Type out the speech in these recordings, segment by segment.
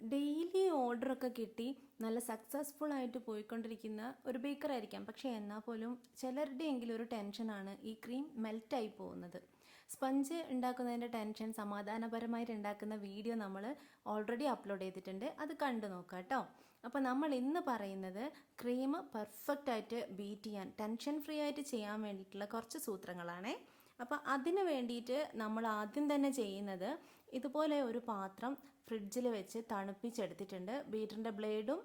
Daily ഓർഡറൊക്കെ കിട്ടി നല്ല successful ആയിട്ട് പോയിക്കൊണ്ടിരിക്കുന്ന ഒരു ബേക്കർ ആയിരിക്കാം. പക്ഷേ എന്നാൽ പോലും ചിലരുടെയെങ്കിലും ഒരു ടെൻഷനാണ് ഈ ക്രീം മെൽറ്റായി പോകുന്നത്. സ്പഞ്ച് ഉണ്ടാക്കുന്നതിന്റെ ടെൻഷൻ സമാധാനപരമായിട്ട് ഉണ്ടാക്കുന്ന വീഡിയോ നമ്മൾ ഓൾറെഡി അപ്ലോഡ് ചെയ്തിട്ടുണ്ട്. അത് കണ്ടു നോക്കാം കേട്ടോ. അപ്പോൾ നമ്മൾ ഇന്ന് പറയുന്നത് ക്രീം പെർഫെക്റ്റ് ആയിട്ട് ബീറ്റ് ചെയ്യാൻ ടെൻഷൻ ഫ്രീ ആയിട്ട് ചെയ്യാൻ വേണ്ടിയിട്ടുള്ള കുറച്ച് സൂത്രങ്ങളാണേ. അപ്പോൾ അതിന് വേണ്ടിയിട്ട് നമ്മൾ ആദ്യം തന്നെ ചെയ്യുന്നത് ഇതുപോലെ ഒരു പാത്രം ഫ്രിഡ്ജിൽ വെച്ച് തണുപ്പിച്ചെടുത്തിട്ടുണ്ട്. ബീറ്ററിന്റെ ബ്ലേഡും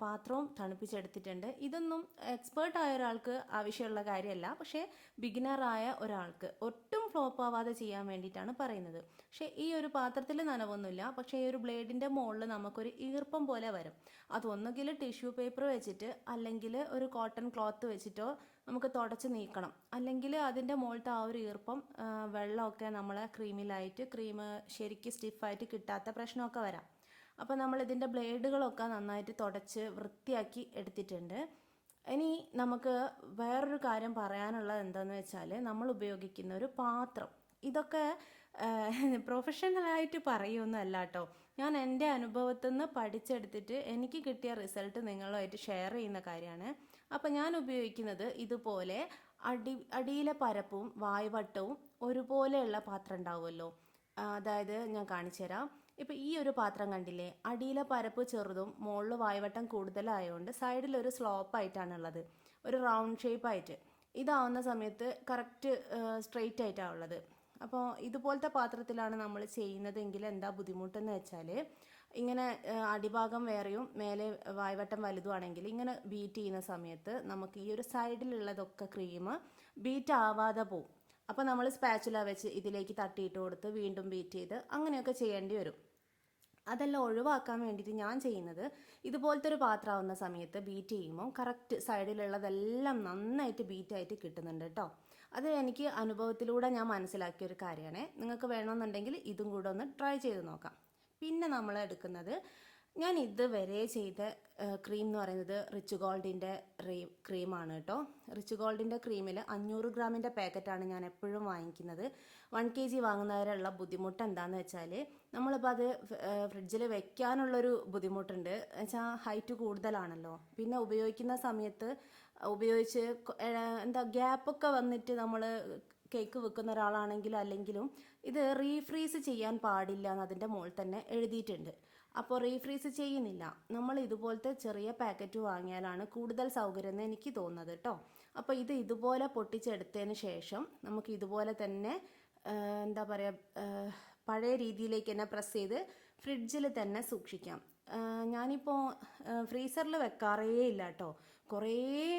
പാത്രവും തണുപ്പിച്ചെടുത്തിട്ടുണ്ട്. ഇതൊന്നും എക്സ്പേർട്ട് ആയ ഒരാൾക്ക് ആവശ്യമുള്ള കാര്യമല്ല. പക്ഷേ ബിഗിനറായ ഒരാൾക്ക് ഒട്ടും ഫ്ലോപ്പ് ആവാതെ ചെയ്യാൻ വേണ്ടിയിട്ടാണ് പറയുന്നത്. പക്ഷേ ഈ ഒരു പാത്രത്തിൽ നനവൊന്നുമില്ല. പക്ഷേ ഈ ഒരു ബ്ലേഡിന്റെ മുകളിൽ നമുക്കൊരു ഈർപ്പം പോലെ വരും. അത് ഒന്നുകിൽ ടിഷ്യൂ പേപ്പർ വെച്ചിട്ട് അല്ലെങ്കിൽ ഒരു കോട്ടൺ ക്ലോത്ത് വെച്ചിട്ടോ നമുക്ക് തുടച്ച് നീക്കണം. അല്ലെങ്കിൽ അതിന്റെ മുകളിലത്തെ ആ ഒരു ഈർപ്പം വെള്ളമൊക്കെ നമ്മളെ ക്രീമിലായിട്ട് ക്രീം ശരിക്ക് സ്റ്റിഫായിട്ട് കിട്ടാത്ത പ്രശ്നമൊക്കെ വരാം. അപ്പോൾ നമ്മൾ ഇതിന്റെ ബ്ലേഡുകളൊക്കെ നന്നായിട്ട് തുടച്ച് വൃത്തിയാക്കി എടുത്തിട്ടുണ്ട്. ഇനി നമുക്ക് വേറൊരു കാര്യം പറയാനുള്ളത് എന്താണെന്ന് വെച്ചാൽ നമ്മൾ ഉപയോഗിക്കുന്ന ഒരു പാത്രം. ഇതൊക്കെ പ്രൊഫഷണലായിട്ട് പറയുമെന്നല്ല കേട്ടോ. ഞാൻ എന്റെ അനുഭവത്തിൽ നിന്ന് പഠിച്ചെടുത്തിട്ട് എനിക്ക് കിട്ടിയ റിസൾട്ട് നിങ്ങളുമായിട്ട് ഷെയർ ചെയ്യുന്ന കാര്യമാണ്. അപ്പോൾ ഞാൻ ഉപയോഗിക്കുന്നത് ഇതുപോലെ അടി അടിയിലെ പരപ്പും വായ്വട്ടവും ഒരുപോലെയുള്ള പാത്രം ഉണ്ടാവുമല്ലോ. അതായത് ഞാൻ കാണിച്ചുതരാം ഇപ്പം ഈ ഒരു പാത്രം കണ്ടില്ലേ? അടിയിലെ പരപ്പ് ചെറുതും മുകളിൽ വായ്വട്ടം കൂടുതലായതുകൊണ്ട് സൈഡിൽ ഒരു സ്ലോപ്പ് ആയിട്ടാണുള്ളത് ഒരു റൗണ്ട് ഷേപ്പ് ആയിട്ട്. ഇതാവുന്ന സമയത്ത് കറക്റ്റ് സ്ട്രെയിറ്റ് ആയിട്ടാണ് ഉള്ളത്. അപ്പോൾ ഇതുപോലത്തെ പാത്രത്തിലാണ് നമ്മൾ ചെയ്യുന്നതെങ്കിൽ എന്താ ബുദ്ധിമുട്ടെന്ന് വെച്ചാൽ ഇങ്ങനെ അടിഭാഗം വേറെയും മേലെ വായവട്ടം വലുതുമാണെങ്കിൽ ഇങ്ങനെ ബീറ്റ് ചെയ്യുന്ന സമയത്ത് നമുക്ക് ഈ ഒരു സൈഡിലുള്ളതൊക്കെ ക്രീം ബീറ്റ് ആവാതെ പോവും. അപ്പോൾ നമ്മൾ സ്പാച്ചുല വെച്ച് ഇതിലേക്ക് തട്ടിയിട്ട് കൊടുത്ത് വീണ്ടും ബീറ്റ് ചെയ്ത് അങ്ങനെയൊക്കെ ചെയ്യേണ്ടി വരും. അതെല്ലാം ഒഴിവാക്കാൻ വേണ്ടിയിട്ട് ഞാൻ ചെയ്യുന്നത് ഇതുപോലത്തെ ഒരു പാത്രമാവുന്ന സമയത്ത് ബീറ്റ് ചെയ്യുമ്പോൾ കറക്റ്റ് സൈഡിലുള്ളതെല്ലാം നന്നായിട്ട് ബീറ്റായിട്ട് കിട്ടുന്നുണ്ട് കേട്ടോ അത് എനിക്ക് അനുഭവത്തിലൂടെ ഞാൻ മനസ്സിലാക്കിയ ഒരു കാര്യമാണ്. നിങ്ങൾക്ക് വേണമെന്നുണ്ടെങ്കിൽ ഇതും കൂടെ ഒന്ന് ട്രൈ ചെയ്ത് നോക്കാം. പിന്നെ നമ്മൾ എടുക്കുന്നത് ഞാൻ ഇതുവരെ ചെയ്ത ക്രീം എന്ന് പറയുന്നത് റിച്ച് ഗോൾഡിന്റെ ക്രീമാണ് കേട്ടോ. റിച്ച് ഗോൾഡിന്റെ ക്രീമിൽ അഞ്ഞൂറ് ഗ്രാമിന്റെ പാക്കറ്റാണ് ഞാൻ എപ്പോഴും വാങ്ങിക്കുന്നത്. വൺ കെ ജി വാങ്ങുന്നവരുള്ള ബുദ്ധിമുട്ട് എന്താണെന്ന് വെച്ചാൽ നമ്മളിപ്പോൾ അത് ഫ്രിഡ്ജിൽ വെക്കാനുള്ളൊരു ബുദ്ധിമുട്ടുണ്ട്. വെച്ചാൽ ഹൈറ്റ് കൂടുതലാണല്ലോ. പിന്നെ ഉപയോഗിക്കുന്ന സമയത്ത് ഉപയോഗിച്ച് എന്താ ഗ്യാപ്പൊക്കെ വന്നിട്ട് നമ്മൾ കേക്ക് വെക്കുന്ന ഒരാളാണെങ്കിലും അല്ലെങ്കിലും ഇത് റീഫ്രീസ് ചെയ്യാൻ പാടില്ല എന്ന് അതിന്റെ മുകളിൽ തന്നെ എഴുതിയിട്ടുണ്ട്. അപ്പോൾ റീഫ്രീസ് ചെയ്യുന്നില്ല. നമ്മൾ ഇതുപോലത്തെ ചെറിയ പാക്കറ്റ് വാങ്ങിയാലാണ് കൂടുതൽ സൗകര്യം എന്ന് എനിക്ക് തോന്നുന്നത് കേട്ടോ. അപ്പോൾ ഇത് ഇതുപോലെ പൊട്ടിച്ചെടുത്തതിന് ശേഷം നമുക്ക് ഇതുപോലെ തന്നെ എന്താ പറയുക പഴയ രീതിയിലേക്ക് തന്നെ പ്രസ് ചെയ്ത് ഫ്രിഡ്ജിൽ തന്നെ സൂക്ഷിക്കാം. ഞാനിപ്പോൾ ഫ്രീസറിൽ വെക്കാറേ ഇല്ല കേട്ടോ കുറേ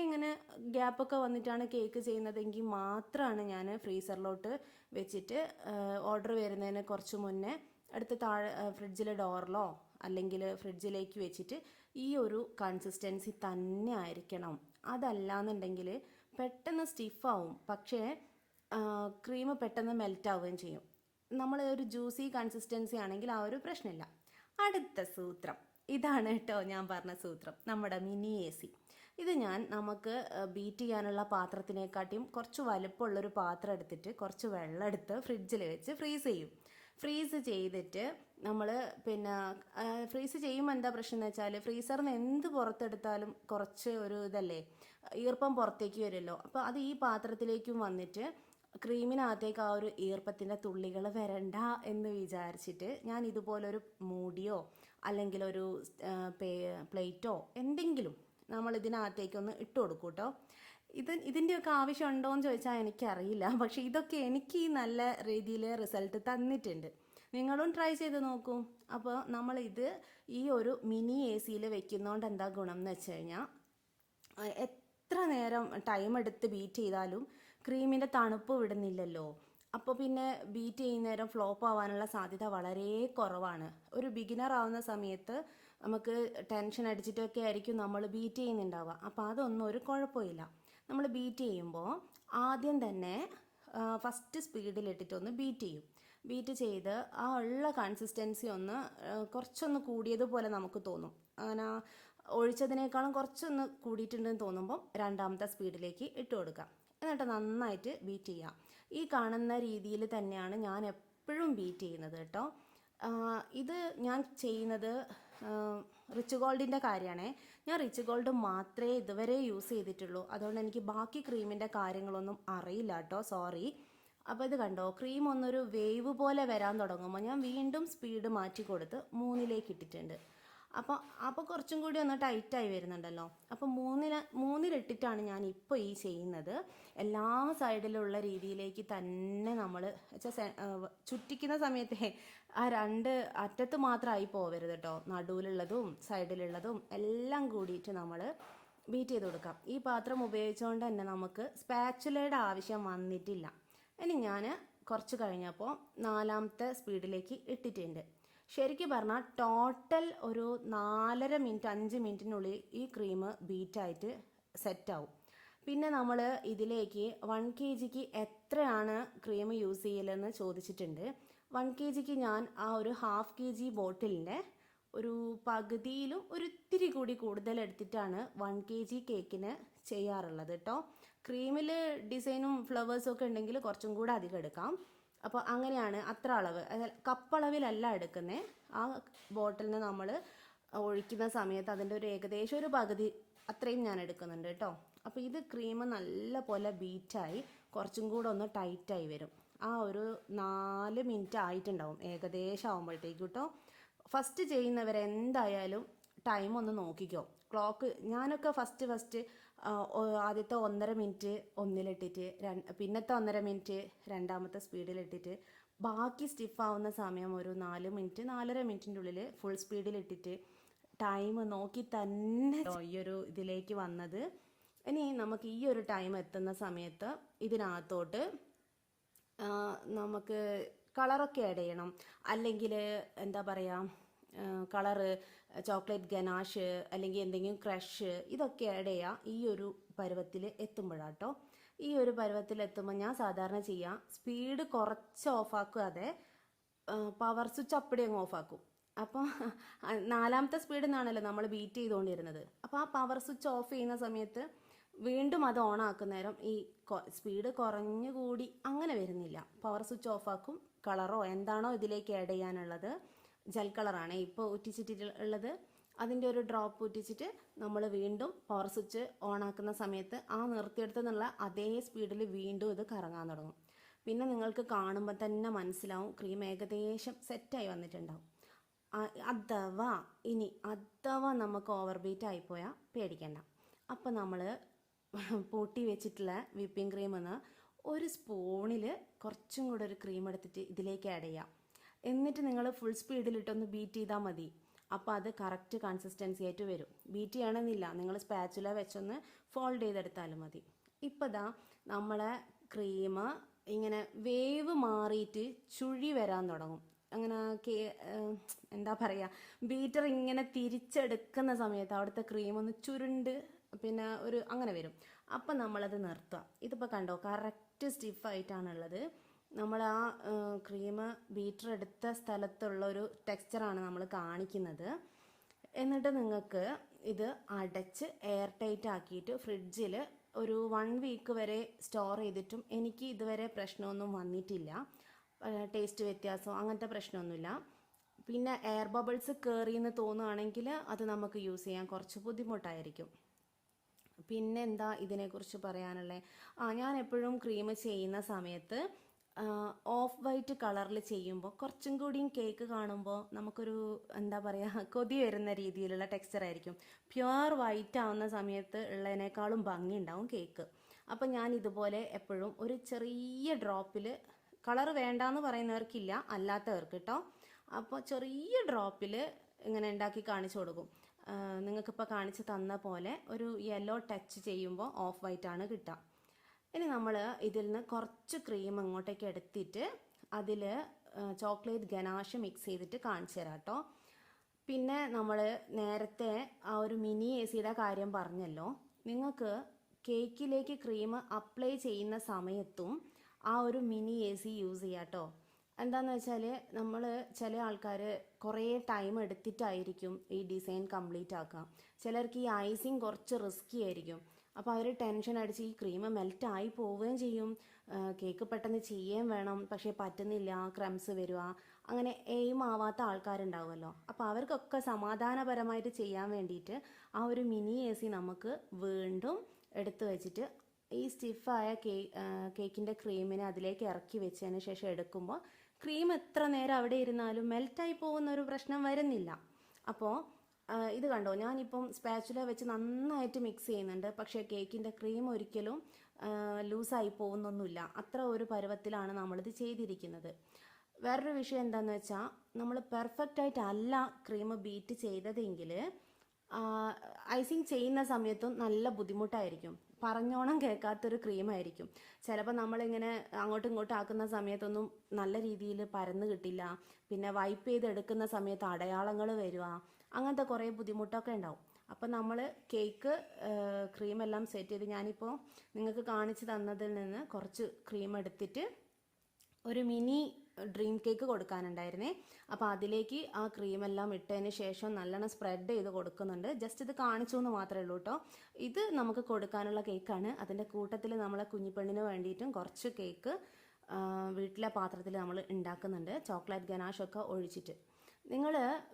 ഇങ്ങനെ ഗ്യാപ്പൊക്കെ വന്നിട്ടാണ് കേക്ക് ചെയ്യുന്നതെങ്കിൽ മാത്രമാണ് ഞാൻ ഫ്രീസറിലോട്ട് വെച്ചിട്ട് ഓർഡർ വരുന്നതിന് കുറച്ച് മുന്നേ അടുത്ത് താഴെ ഫ്രിഡ്ജിലെ ഡോറിലോ അല്ലെങ്കിൽ ഫ്രിഡ്ജിലേക്ക് വെച്ചിട്ട് ഈ ഒരു കൺസിസ്റ്റൻസി തന്നെ ആയിരിക്കണം. അതല്ലാന്നുണ്ടെങ്കിൽ പെട്ടെന്ന് സ്റ്റിഫാവും. പക്ഷേ ക്രീം പെട്ടെന്ന് മെൽറ്റ് ആവുകയും ചെയ്യും. നമ്മൾ ഒരു ജ്യൂസി കൺസിസ്റ്റൻസി ആണെങ്കിൽ ആ ഒരു പ്രശ്നമില്ല. അടുത്ത സൂത്രം. ഇതാണ് കേട്ടോ ഞാൻ പറഞ്ഞ സൂത്രം. നമ്മുടെ മിനി എ സി ഇത് ഞാൻ നമുക്ക് ബീറ്റ് ചെയ്യാനുള്ള പാത്രത്തിനെക്കാട്ടിയും കുറച്ച് വലുപ്പമുള്ളൊരു പാത്രം എടുത്തിട്ട് കുറച്ച് വെള്ളം എടുത്ത് ഫ്രിഡ്ജിൽ വെച്ച് ഫ്രീസ് ചെയ്യും. ഫ്രീസ് ചെയ്തിട്ട് നമ്മൾ പിന്നെ ഫ്രീസ് ചെയ്യുമ്പോൾ എന്താ പ്രശ്നം എന്ന് വെച്ചാൽ ഫ്രീസറിൽ നിന്ന് എന്ത് പുറത്തെടുത്താലും കുറച്ച് ഒരു ഇതല്ലേ ഈർപ്പം പുറത്തേക്ക് വരുമല്ലോ. അപ്പോൾ അത് ഈ പാത്രത്തിലേക്കും വന്നിട്ട് ക്രീമിനകത്തേക്ക് ആ ഒരു ഈർപ്പത്തിന്റെ തുള്ളികൾ വരണ്ട എന്ന് വിചാരിച്ചിട്ട് ഞാൻ ഇതുപോലൊരു മൂടിയോ അല്ലെങ്കിൽ ഒരു പ്ലേറ്റോ എന്തെങ്കിലും നമ്മൾ ഇതിനകത്തേക്കൊന്ന് ഇട്ട് കൊടുക്കും കേട്ടോ ഇത് ഇതിന്റെയൊക്കെ ആവശ്യമുണ്ടോ എന്ന് ചോദിച്ചാൽ എനിക്കറിയില്ല. പക്ഷേ ഇതൊക്കെ എനിക്ക് നല്ല രീതിയിൽ റിസൾട്ട് തന്നിട്ടുണ്ട്. നിങ്ങളും ട്രൈ ചെയ്ത് നോക്കൂ. അപ്പോൾ നമ്മൾ ഇത് ഈ ഒരു മിനി എ സിയിൽ വെക്കുന്നതുകൊണ്ട് എന്താ ഗുണം എന്ന് വെച്ച് കഴിഞ്ഞാൽ എത്ര നേരം ടൈം എടുത്ത് ബീറ്റ് ചെയ്താലും ക്രീമിന്റെ തണുപ്പ് വിടുന്നില്ലല്ലോ. അപ്പോൾ പിന്നെ ബീറ്റ് ചെയ്യുന്നേരം ഫ്ലോപ്പ് ആവാനുള്ള സാധ്യത വളരെ കുറവാണ്. ഒരു ബിഗിനർ ആവുന്ന സമയത്ത് നമുക്ക് ടെൻഷൻ അടിച്ചിട്ടൊക്കെ ആയിരിക്കും നമ്മൾ ബീറ്റ് ചെയ്യുന്നുണ്ടാവുക അപ്പോൾ അതൊന്നും ഒരു കുഴപ്പമില്ല. നമ്മൾ ബീറ്റ് ചെയ്യുമ്പോൾ ആദ്യം തന്നെ ഫസ്റ്റ് സ്പീഡിലിട്ടിട്ടൊന്ന് ബീറ്റ് ചെയ്യും. ബീറ്റ് ചെയ്ത് ആ ഉള്ള കൺസിസ്റ്റൻസി ഒന്ന് കുറച്ചൊന്ന് കൂടിയതുപോലെ നമുക്ക് തോന്നും. അങ്ങനെ ഒഴിച്ചതിനേക്കാളും കുറച്ചൊന്ന് കൂടിയിട്ടുണ്ടെന്ന് തോന്നുമ്പോൾ രണ്ടാമത്തെ സ്പീഡിലേക്ക് ഇട്ട് കൊടുക്കാം. എന്നിട്ട് നന്നായിട്ട് ബീറ്റ് ചെയ്യാം. ഈ കാണുന്ന രീതിയിൽ തന്നെയാണ് ഞാൻ എപ്പോഴും ബീറ്റ് ചെയ്യുന്നത് കേട്ടോ. ഇത് ഞാൻ ചെയ്യുന്നത് റിച്ച് ഗോൾഡിന്റെ കാര്യമാണേ ഞാൻ റിച്ച് ഗോൾഡ് മാത്രമേ ഇതുവരെ യൂസ് ചെയ്തിട്ടുള്ളൂ. അതുകൊണ്ട് എനിക്ക് ബാക്കി ക്രീമിന്റെ കാര്യങ്ങളൊന്നും അറിയില്ല കേട്ടോ സോറി അപ്പോൾ ഇത് കണ്ടോ ക്രീം ഒന്നൊരു വേവ് പോലെ വരാൻ തുടങ്ങുമ്പോൾ ഞാൻ വീണ്ടും സ്പീഡ് മാറ്റി കൊടുത്ത് മൂന്നിലേക്ക് ഇട്ടിട്ടുണ്ട്. അപ്പോൾ അപ്പോൾ കുറച്ചും കൂടി ഒന്ന് ടൈറ്റായി വരുന്നുണ്ടല്ലോ. അപ്പോൾ മൂന്നില മൂന്നിലിട്ടിട്ടാണ് ഞാൻ ഇപ്പോൾ ഈ ചെയ്യുന്നത്. എല്ലാ സൈഡിലുള്ള രീതിയിലേക്ക് തന്നെ നമ്മൾ ചുറ്റിക്കുന്ന സമയത്തെ ആ രണ്ട് അറ്റത്ത് മാത്രമായി പോവരുത് കേട്ടോ നടുവിലുള്ളതും സൈഡിലുള്ളതും എല്ലാം കൂടിയിട്ട് നമ്മൾ ബീറ്റ് ചെയ്ത് കൊടുക്കാം. ഈ പാത്രം ഉപയോഗിച്ചുകൊണ്ട് തന്നെ നമുക്ക് സ്പാച്ചുലയുടെ ആവശ്യം വന്നിട്ടില്ല. ഇനി ഞാൻ കുറച്ച് കഴിഞ്ഞപ്പോൾ നാലാമത്തെ സ്പീഡിലേക്ക് ഇട്ടിട്ടുണ്ട്. ശരിക്കും പറഞ്ഞാൽ ടോട്ടൽ ഒരു നാലര മിനിറ്റ് അഞ്ച് മിനിറ്റിനുള്ളിൽ ഈ ക്രീം ബീറ്റായിട്ട് സെറ്റാവും. പിന്നെ നമ്മൾ ഇതിലേക്ക് വൺ കെ ജിക്ക് എത്രയാണ് ക്രീം യൂസ് ചെയ്യലെന്ന് ചോദിച്ചിട്ടുണ്ട്. വൺ കെ ജിക്ക് ഞാൻ ആ ഒരു ഹാഫ് കെ ജി ബോട്ടിലിന്റെ ഒരു പകുതിയിലും ഒരിത്തിരി കൂടി കൂടുതൽ എടുത്തിട്ടാണ് വൺ കെ ജി കേക്കിന് ചെയ്യാറുള്ളത് കേട്ടോ ക്രീമിൽ ഡിസൈനും ഫ്ലവേഴ്സും ഒക്കെ ഉണ്ടെങ്കിൽ കുറച്ചും കൂടെ അധികം എടുക്കാം. അപ്പോൾ അങ്ങനെയാണ് അത്ര അളവ്. കപ്പളവിലല്ല എടുക്കുന്നത് ആ ബോട്ടിലിന് നമ്മൾ ഒഴിക്കുന്ന സമയത്ത് അതിന്റെ ഒരു ഏകദേശം ഒരു പകുതി അത്രയും ഞാൻ എടുക്കുന്നുണ്ട് കേട്ടോ. അപ്പോൾ ഇത് ക്രീം നല്ല പോലെ ബീറ്റായി കുറച്ചും കൂടെ ഒന്ന് ടൈറ്റായി വരും. ആ ഒരു നാല് മിനിറ്റ് ആയിട്ടുണ്ടാവും ഏകദേശം ആകുമ്പോഴത്തേക്കും കേട്ടോ. ഫസ്റ്റ് ചെയ്യുന്നവർ എന്തായാലും ടൈം ഒന്ന് നോക്കിക്കോ. ക്ലോക്ക് ഞാനൊക്കെ ഫസ്റ്റ് ഫസ്റ്റ് ആദ്യത്തെ ഒന്നര മിനിറ്റ് ഒന്നിലിട്ടിട്ട് രണ്ട് പിന്നത്തെ ഒന്നര മിനിറ്റ് രണ്ടാമത്തെ സ്പീഡിലിട്ടിട്ട് ബാക്കി സ്റ്റിഫ് ആവുന്ന സമയം ഒരു നാല് മിനിറ്റ് നാലര മിനിറ്റിന്റെ ഉള്ളിൽ ഫുൾ സ്പീഡിലിട്ടിട്ട് ടൈം നോക്കി തന്നെ ഈ ഒരു ഇതിലേക്ക് വന്നത്. ഇനി നമുക്ക് ഈ ഒരു ടൈം എത്തുന്ന സമയത്ത് ഇതിനകത്തോട്ട് നമുക്ക് കളറൊക്കെ ആഡ് ചെയ്യണം. അല്ലെങ്കിൽ എന്താ പറയുക കളറ് ചോക്ലേറ്റ് ഗനാഷ് അല്ലെങ്കിൽ എന്തെങ്കിലും ക്രഷ് ഇതൊക്കെ ആഡ് ചെയ്യുക ഈ ഒരു പരുവത്തിൽ എത്തുമ്പോഴാട്ടോ ഈ ഒരു പരുവത്തിൽ എത്തുമ്പോൾ ഞാൻ സാധാരണ ചെയ്യാം സ്പീഡ് കുറച്ച് ഓഫാക്കാതെ പവർ സ്വിച്ച് അപ്പടി അങ്ങ് ഓഫാക്കും അപ്പോൾ നാലാമത്തെ സ്പീഡിൽ നിന്നാണല്ലോ നമ്മൾ ബീറ്റ് ചെയ്തുകൊണ്ടിരുന്നത് അപ്പോൾ ആ പവർ സ്വിച്ച് ഓഫ് ചെയ്യുന്ന സമയത്ത് വീണ്ടും അത് ഓൺ ആക്കുന്ന നേരം ഈ സ്പീഡ് കുറഞ്ഞു കൂടി അങ്ങനെ വരുന്നില്ല. പവർ സ്വിച്ച് ഓഫ് ആക്കും കളറോ എന്താണോ ഇതിലേക്ക് ആഡ് ചെയ്യാനുള്ളത് ജെൽ കളറാണ് ഇപ്പോൾ ഉറ്റിച്ചിട്ടുള്ളത് അതിന്റെ ഒരു ഡ്രോപ്പ് ഉറ്റിച്ചിട്ട് നമ്മൾ വീണ്ടും പവർ സ്വിച്ച് ഓൺ ആക്കുന്ന സമയത്ത് ആ നിർത്തിയെടുത്ത് നിന്നുള്ള അതേ സ്പീഡിൽ വീണ്ടും ഇത് കറങ്ങാൻ തുടങ്ങും. പിന്നെ നിങ്ങൾക്ക് കാണുമ്പോൾ തന്നെ മനസ്സിലാവും ക്രീം ഏകദേശം സെറ്റായി വന്നിട്ടുണ്ടാവും. അഥവാ ഇനി അഥവാ നമുക്ക് ഓവർ ബീറ്റ് ആയിപ്പോയാൽ പേടിക്കണ്ട. അപ്പം നമ്മൾ പൂട്ടി വെച്ചിട്ടുള്ള വിപ്പിംഗ് ക്രീമെന്ന് ഒരു സ്പൂണിൽ കുറച്ചും കൂടെ ഒരു ക്രീം എടുത്തിട്ട് ഇതിലേക്ക് ആഡ് ചെയ്യാം. എന്നിട്ട് നിങ്ങൾ ഫുൾ സ്പീഡിലിട്ടൊന്ന് ബീറ്റ് ചെയ്താൽ മതി. അപ്പോൾ അത് കറക്റ്റ് കൺസിസ്റ്റൻസി ആയിട്ട് വരും. ബീറ്റ് ചെയ്യണമെന്നില്ല. നിങ്ങൾ സ്പാച്ചുല വെച്ചൊന്ന് ഫോൾഡ് ചെയ്തെടുത്താലും മതി. ഇപ്പോൾ ദാ നമ്മളെ ക്രീം ഇങ്ങനെ വേവ് മാറിയിട്ട് ചുഴി വരാൻ തുടങ്ങും. അങ്ങനെ കേ എന്താ പറയുക ബീറ്റർ ഇങ്ങനെ തിരിച്ചെടുക്കുന്ന സമയത്ത് അവിടുത്തെ ക്രീം ഒന്ന് ചുരുണ്ട് പിന്നെ ഒരു അങ്ങനെ വരും. അപ്പം നമ്മളത് നിർത്തുക. ഇതിപ്പോൾ കണ്ടോ കറക്റ്റ് സ്റ്റിഫായിട്ടാണുള്ളത് നമ്മൾ ആ ക്രീം ബീറ്റർ എടുത്ത സ്ഥലത്തുള്ള ഒരു ടെക്സ്ചറാണ് നമ്മൾ കാണിക്കുന്നത്. എന്നിട്ട് നിങ്ങൾക്ക് ഇത് അടച്ച് എയർ ടൈറ്റ് ആക്കിയിട്ട് ഫ്രിഡ്ജിൽ ഒരു വൺ വീക്ക് വരെ സ്റ്റോർ ചെയ്തിട്ടും എനിക്ക് ഇതുവരെ പ്രശ്നമൊന്നും വന്നിട്ടില്ല. ടേസ്റ്റ് വ്യത്യാസം അങ്ങനത്തെ പ്രശ്നമൊന്നുമില്ല. പിന്നെ എയർ ബബിൾസ് കയറിയെന്ന് തോന്നുകയാണെങ്കിൽ അത് നമുക്ക് യൂസ് ചെയ്യാൻ കുറച്ച് ബുദ്ധിമുട്ടായിരിക്കും. പിന്നെ എന്താ ഇതിനെക്കുറിച്ച് പറയാനുള്ളത് ആ ഞാൻ എപ്പോഴും ക്രീം ചെയ്യുന്ന സമയത്ത് ഓഫ് വൈറ്റ് കളറിൽ ചെയ്യുമ്പോൾ കുറച്ചും കൂടിയും കേക്ക് കാണുമ്പോൾ നമുക്കൊരു എന്താ പറയുക കൊതി വരുന്ന രീതിയിലുള്ള ടെക്സ്ചർ ആയിരിക്കും. പ്യുവർ വൈറ്റ് ആവുന്ന സമയത്ത് ഉള്ളതിനേക്കാളും ഭംഗി ഉണ്ടാവും കേക്ക് അപ്പം ഞാൻ ഇതുപോലെ എപ്പോഴും ഒരു ചെറിയ ഡ്രോപ്പിൽ കളർ വേണ്ടാന്ന് പറയുന്നവർക്കില്ല അല്ലാത്തവർക്ക് കേട്ടോ അപ്പോൾ ചെറിയ ഡ്രോപ്പിൽ ഇങ്ങനെ ഉണ്ടാക്കി കാണിച്ചു കൊടുക്കും. നിങ്ങൾക്കിപ്പോൾ കാണിച്ച് തന്ന പോലെ ഒരു യെല്ലോ ടച്ച് ചെയ്യുമ്പോൾ ഓഫ് വൈറ്റ് ആണ് കിട്ടുക ഇനി നമ്മൾ ഇതിൽ നിന്ന് കുറച്ച് ക്രീം അങ്ങോട്ടേക്ക് എടുത്തിട്ട് അതിൽ ചോക്ലേറ്റ് ഗനാഷ് മിക്സ് ചെയ്തിട്ട് കാണിച്ചു തരാം കേട്ടോ പിന്നെ നമ്മൾ നേരത്തെ ആ ഒരു മിനി എ സിയുടെ കാര്യം പറഞ്ഞല്ലോ. നിങ്ങൾക്ക് കേക്കിലേക്ക് ക്രീം അപ്ലൈ ചെയ്യുന്ന സമയത്തും ആ ഒരു മിനി എ സി യൂസ് ചെയ്യാം കേട്ടോ എന്താന്ന് വെച്ചാൽ നമ്മൾ ചില ആൾക്കാർ കുറേ ടൈം എടുത്തിട്ടായിരിക്കും ഈ ഡിസൈൻ കംപ്ലീറ്റ് ആക്കുക ചിലർക്ക് ഈ ഐസിങ് കുറച്ച് റിസ്കി ആയിരിക്കും. അപ്പോൾ അവർ ടെൻഷൻ അടിച്ച് ഈ ക്രീം മെൽറ്റ് ആയി പോവുകയും ചെയ്യും. കേക്ക് പെട്ടെന്ന് ചെയ്യുകയും വേണം. പക്ഷേ പറ്റുന്നില്ല ക്രംസ് വരിക അങ്ങനെ എയിം ആവാത്ത ആൾക്കാരുണ്ടാവുമല്ലോ. അപ്പോൾ അവർക്കൊക്കെ സമാധാനപരമായിട്ട് ചെയ്യാൻ വേണ്ടിയിട്ട് ആ ഒരു മിനി എ സി നമുക്ക് വീണ്ടും എടുത്തു വെച്ചിട്ട് ഈ സ്റ്റിഫായ കേ കേക്കിന്റെ ക്രീമിനെ അതിലേക്ക് ഇറക്കി വെച്ചതിന് ശേഷം എടുക്കുമ്പോൾ ക്രീം എത്ര നേരം അവിടെ ഇരുന്നാലും മെൽറ്റായി പോകുന്ന ഒരു പ്രശ്നം വരുന്നില്ല. അപ്പോൾ ഇത് കണ്ടോ? ഞാനിപ്പം സ്പാച്ചുല വെച്ച് നന്നായിട്ട് മിക്സ് ചെയ്യുന്നുണ്ട്. പക്ഷേ കേക്കിന്റെ ക്രീം ഒരിക്കലും ലൂസായി പോകുന്നൊന്നുമില്ല. അത്ര ഒരു പരുവത്തിലാണ് നമ്മളിത് ചെയ്തിരിക്കുന്നത്. വേറൊരു വിഷയം എന്താണെന്ന് വെച്ചാൽ നമ്മൾ പെർഫെക്റ്റ് ആയിട്ട് അല്ല ക്രീം ബീറ്റ് ചെയ്തതെങ്കിൽ ഐസിങ് ചെയ്യുന്ന സമയത്തും നല്ല ബുദ്ധിമുട്ടായിരിക്കും. പറഞ്ഞോണം കേൾക്കാത്തൊരു ക്രീമായിരിക്കും. ചിലപ്പോൾ നമ്മളിങ്ങനെ അങ്ങോട്ടും ഇങ്ങോട്ടും ആക്കുന്ന സമയത്തൊന്നും നല്ല രീതിയിൽ പരന്ന് കിട്ടില്ല. പിന്നെ വൈപ്പ് ചെയ്തെടുക്കുന്ന സമയത്ത് അടയാളങ്ങൾ വരിക. അങ്ങനത്തെ കുറേ ബുദ്ധിമുട്ടൊക്കെ ഉണ്ടാവും. അപ്പം നമ്മൾ കേക്ക് ക്രീമെല്ലാം സെറ്റ് ചെയ്ത് ഞാനിപ്പോൾ നിങ്ങൾക്ക് കാണിച്ചു തന്നതിൽ നിന്ന് കുറച്ച് ക്രീം എടുത്തിട്ട് ഒരു മിനി ഡ്രീം കേക്ക് കൊടുക്കാനുണ്ടായിരുന്നേ. അപ്പോൾ അതിലേക്ക് ആ ക്രീമെല്ലാം ഇട്ടതിന് ശേഷം നല്ലോണം സ്പ്രെഡ് ചെയ്ത് കൊടുക്കുന്നുണ്ട്. ജസ്റ്റ് ഇത് കാണിച്ചു എന്ന് മാത്രമേ ഉള്ളൂ കേട്ടോ. ഇത് നമുക്ക് കൊടുക്കാനുള്ള കേക്കാണ്. അതിന്റെ കൂട്ടത്തിൽ നമ്മളെ കുഞ്ഞിപ്പെണ്ണിന് വേണ്ടിയിട്ടും കുറച്ച് കേക്ക് വീട്ടിലെ പാത്രത്തിൽ നമ്മൾ ഉണ്ടാക്കുന്നുണ്ട്. ചോക്ലേറ്റ് ഗനാഷൊക്കെ ഒഴിച്ചിട്ട്. നിങ്ങൾ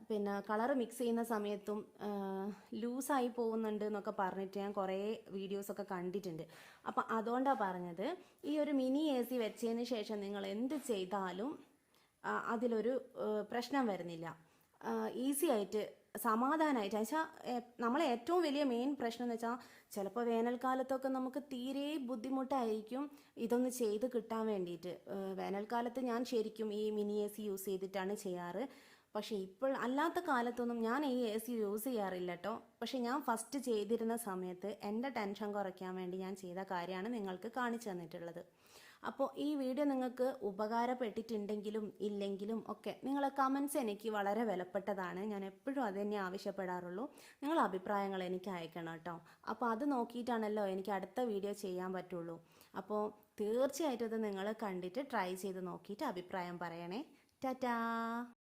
പിന്നെ കളർ മിക്സ് ചെയ്യുന്ന സമയത്തും ലൂസായി പോകുന്നുണ്ട് എന്നൊക്കെ പറഞ്ഞിട്ട് ഞാൻ കുറേ വീഡിയോസൊക്കെ കണ്ടിട്ടുണ്ട്. അപ്പം അതുകൊണ്ടാണ് പറഞ്ഞത് ഈ ഒരു മിനി എ സി വെച്ചതിന് ശേഷം നിങ്ങൾ എന്ത് ചെയ്താലും അതിലൊരു പ്രശ്നം വരുന്നില്ല. ഈസി ആയിട്ട് സമാധാനമായിട്ട് വെച്ചാൽ നമ്മളെ ഏറ്റവും വലിയ മെയിൻ പ്രശ്നം എന്ന് വെച്ചാൽ ചിലപ്പോൾ വേനൽക്കാലത്തൊക്കെ നമുക്ക് തീരെ ബുദ്ധിമുട്ടായിരിക്കും ഇതൊന്ന് ചെയ്ത് കിട്ടാൻ വേണ്ടിയിട്ട്. വേനൽക്കാലത്ത് ഞാൻ ശരിക്കും ഈ മിനി എ സി യൂസ് ചെയ്തിട്ടാണ് ചെയ്യാറ്. പക്ഷേ ഇപ്പോൾ അല്ലാത്ത കാലത്തൊന്നും ഞാൻ ഈ എ സി യൂസ് ചെയ്യാറില്ല കേട്ടോ പക്ഷേ ഞാൻ ഫസ്റ്റ് ചെയ്തിരുന്ന സമയത്ത് എന്റെ ടെൻഷൻ കുറയ്ക്കാൻ വേണ്ടി ഞാൻ ചെയ്ത കാര്യമാണ് നിങ്ങൾക്ക് കാണിച്ചു തന്നിട്ടുള്ളത്. അപ്പോൾ ഈ വീഡിയോ നിങ്ങൾക്ക് ഉപകാരപ്പെട്ടിട്ടുണ്ടെങ്കിലും ഇല്ലെങ്കിലും ഒക്കെ നിങ്ങളെ കമൻസ് എനിക്ക് വളരെ വിലപ്പെട്ടതാണ്. ഞാൻ എപ്പോഴും അത് തന്നെ ആവശ്യപ്പെടാറുള്ളൂ. നിങ്ങൾ അഭിപ്രായങ്ങൾ എനിക്ക് അയക്കണം കേട്ടോ. അപ്പോൾ അത് നോക്കിയിട്ടാണല്ലോ എനിക്ക് അടുത്ത വീഡിയോ ചെയ്യാൻ പറ്റുള്ളൂ. അപ്പോൾ തീർച്ചയായിട്ടും ഇത് നിങ്ങൾ കണ്ടിട്ട് ട്രൈ ചെയ്ത് നോക്കിയിട്ട് അഭിപ്രായം പറയണേ. ടാറ്റാ!